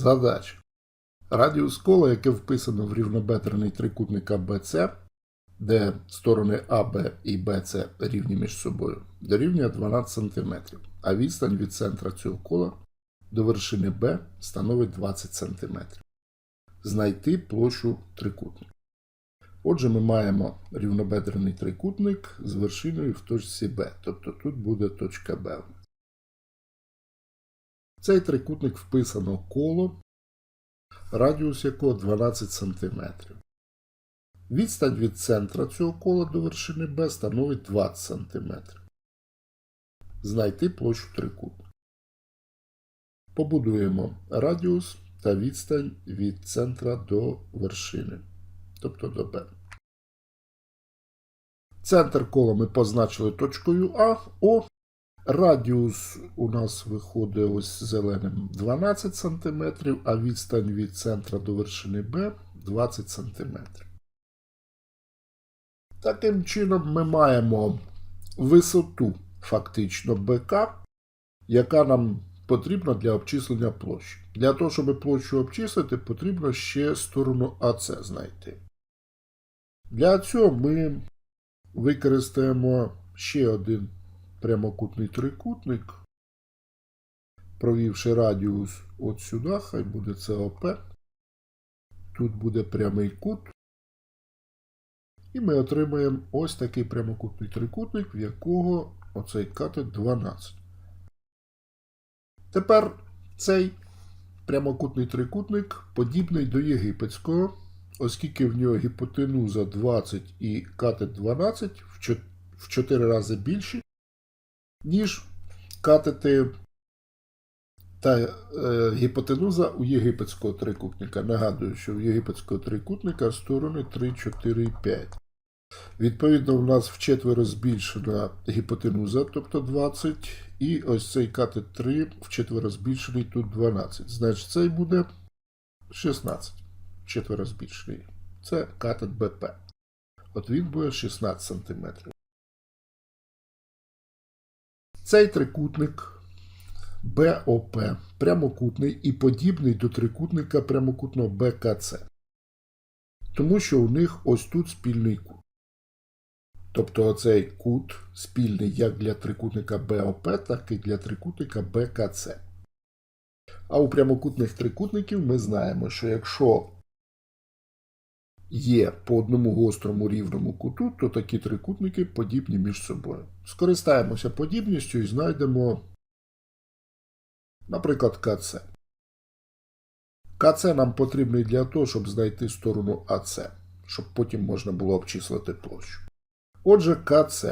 Задача. Радіус кола, яке вписано в рівнобедрений трикутник АБЦ, де сторони АБ і БЦ рівні між собою, дорівнює 12 см, а відстань від центра цього кола до вершини Б становить 20 см. Знайти площу трикутника. Отже, ми маємо рівнобедрений трикутник з вершиною в точці Б, тобто тут буде точка Б. Цей трикутник вписано коло, радіус якого 12 см. Відстань від центра цього кола до вершини Б становить 20 см. Знайти площу трикутника. Побудуємо радіус та відстань від центра до вершини, тобто до Б. Центр кола ми позначили точкою А, О. Радіус у нас виходить ось зеленим 12 см, а відстань від центра до вершини Б 20 см. Таким чином ми маємо висоту фактично БК, яка нам потрібна для обчислення площі. Для того, щоб площу обчислити, потрібно ще сторону АС знайти. Для цього ми використаємо ще один прямокутний трикутник, провівши радіус от сюди, хай буде СОП. Тут буде прямий кут. І ми отримаємо ось такий прямокутний трикутник, в якого оцей катет 12. Тепер цей прямокутний трикутник подібний до єгипетського, оскільки в нього гіпотенуза 20 і катет 12 в 4 рази більші, ніж катети та е, гіпотенуза у єгипетського трикутника. Нагадую, що в єгипетського трикутника сторони 3, 4 і 5. Відповідно, у нас вчетверо збільшена гіпотенуза, тобто 20, і ось цей катет 3 вчетверо збільшений тут 12. Значить, цей буде 16. Четверо збільшений. Це катет БП. От він буде 16 см. Цей трикутник БОП прямокутний і подібний до трикутника прямокутного БКЦ. Тому що у них ось тут спільний кут. Тобто оцей кут спільний як для трикутника БОП, так і для трикутника БКЦ. А у прямокутних трикутників ми знаємо, що якщо є по одному гострому рівному куту, то такі трикутники подібні між собою. Скористаємося подібністю і знайдемо, наприклад, КЦ. КЦ нам потрібний для того, щоб знайти сторону АЦ, щоб потім можна було обчислити площу. Отже, КЦ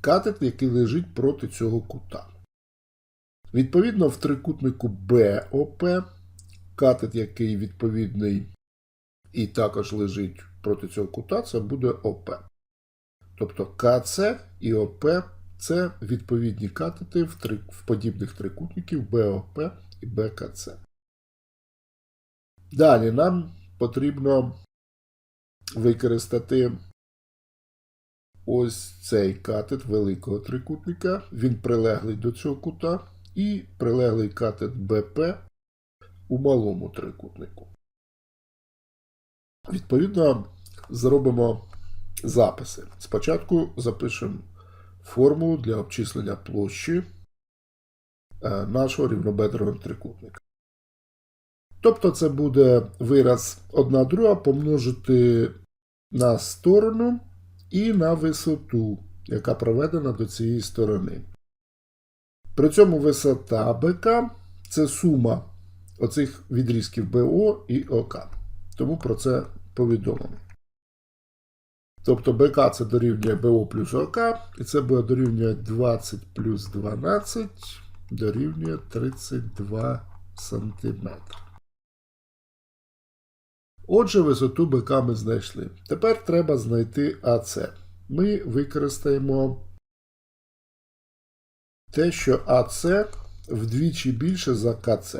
катет, який лежить проти цього кута. Відповідно, в трикутнику БОП катет, який відповідний і також лежить проти цього кута, це буде ОП. Тобто КЦ і ОП це відповідні катети в, три, в подібних трикутників БОП і БКЦ. Далі нам потрібно використати ось цей катет великого трикутника. Він прилеглий до цього кута, і прилеглий катет БП у малому трикутнику. Відповідно, зробимо записи. Спочатку запишемо формулу для обчислення площі е, нашого рівнобедреного трикутника. Тобто це буде вираз 1 друга помножити на сторону і на висоту, яка проведена до цієї сторони. При цьому висота БК це сума оцих відрізків БО і ОК. Тому про це повідомлено. Тобто БК це дорівнює БО плюс ОК, і це буде дорівнює 20 плюс 12 дорівнює 32 см. Отже, висоту БК ми знайшли. Тепер треба знайти АЦ. Ми використаємо те, що АЦ вдвічі більше за КЦ.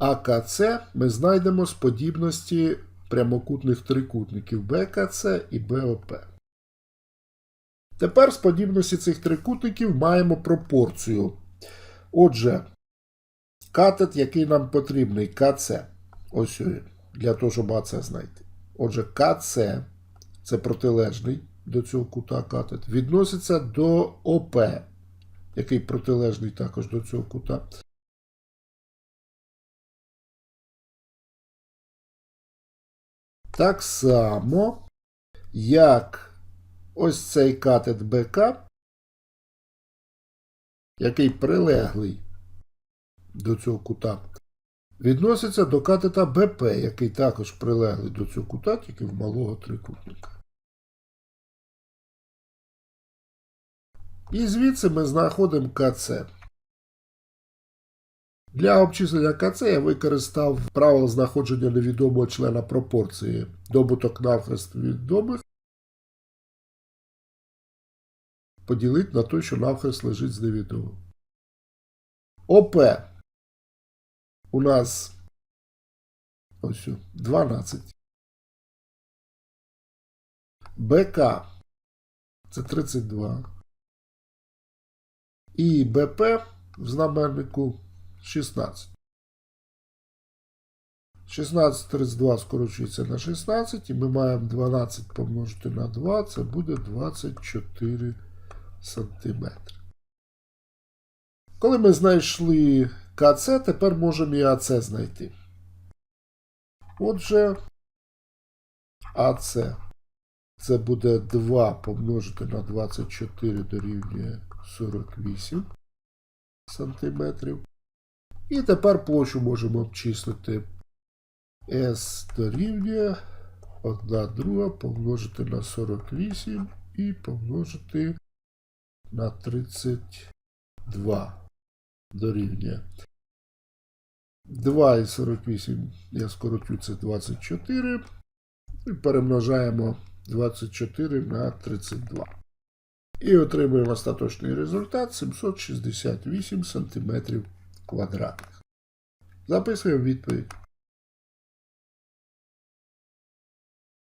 А КЦ ми знайдемо з подібності прямокутних трикутників БКЦ і БОП. Тепер з подібності цих трикутників маємо пропорцію. Отже, Катет, який нам потрібний, КЦ. Ось для того, щоб АЦ знайти. Отже, КЦ це протилежний до цього кута катет, відноситься до ОП, який протилежний також до цього кута. Так само, як ось цей катет БК, який прилеглий до цього кута, відноситься до катета БП, який також прилеглий до цього кута, тільки в малого трикутника. І звідси ми знаходимо КЦ. Для обчислення КЦ я використав правило знаходження невідомого члена пропорції добуток навхрест відомих поділити на той, що навхрест лежить з невідомим. ОП у нас ось 12. БК це 32. І БП в знаменнику 16. 16 32 скорочується на 16, і ми маємо 12 помножити на 2, це буде 24 сантиметри. Коли ми знайшли КЦ, тепер можемо і АЦ знайти. Отже, АЦ це буде 2 помножити на 24 дорівнює 48 сантиметрів. І тепер площу можемо обчислити S дорівнює 1 друга помножити на 48 і помножити на 32 дорівнює. 2 і 48 я скоротю це 24. І перемножаємо 24 на 32. І отримуємо остаточний результат 768 см квадратних. Записуємо відповідь.